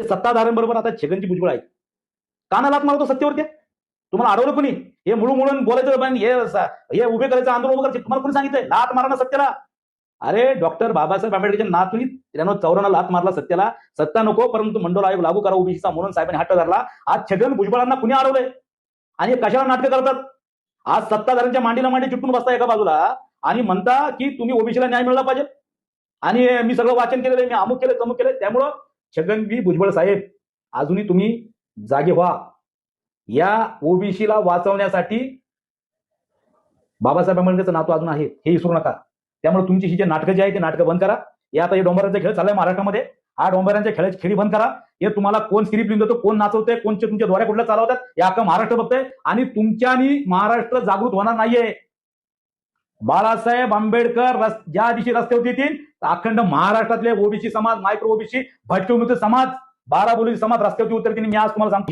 जे सत्ताधाऱ्यांबरोबर आता छगनची भुजबळ आहे काना लात मारतो सत्तेवरती. तुम्हाला अडवलं कोणी? हे मुळू मुळून बोलायचं पण हे हे उभे करायचं आंदोलन उभं करायचं तुम्हाला कोणी सांगितलंय? लात मारा ना सत्याला अरे डॉक्टर बाबासाहेब आंबेडकरच्या नातून त्यानं चौऱ्यानं लात मारला सत्याला सत्ता नको परंतु मंडळ आयोग लागू करा ओबीसीचा म्हणून साहेबांनी हट्ट धरला. आज छगन भुजबळांना कुणी अडवलंय आणि हे कशाला नाटकं करतात? आज सत्ताधाऱ्यांच्या मांडीला मांडी चिटून बसता एका बाजूला आणि म्हणता की तुम्ही ओबीसीला न्याय मिळाला पाहिजे. आणि मी सगळं वाचन केलेलं मी अमुक केलं तमुक केलं त्यामुळं छगन बी भुजबळ साहेब अजूनही तुम्ही जागे व्हा. या ओबीसीला वाचवण्यासाठी बाबासाहेब आंबेडकरचं नातू अजून आहे हे विसरू नका. त्यामुळे तुमची ही जे नाटकं जे आहे ते नाटकं बंद करा. या आता हे डोंबरांचा खेळ चाललाय महाराष्ट्रामध्ये. हा डोंबरांच्या खेळाची खेळी बंद करा. हे तुम्हाला कोण स्क्रिप्ट लिहून देतो कोण नाचवतंय कोणचे तुमच्या द्वारे कुठल्या चालवतात हे अख्खा महाराष्ट्र बघतंय. आणि तुमच्यानी महाराष्ट्र जागृत होणार नाहीये. बाळासाहेब आंबेडकर ज्या दिवशी रस्ते होते अखंड महाराष्ट्रातले ओबीसी समाज मायक्रो ओबीसी भटके समाज बारा बोली समाज रस्त्यावरती उतरतील मी आज तुम्हाला सांगतो.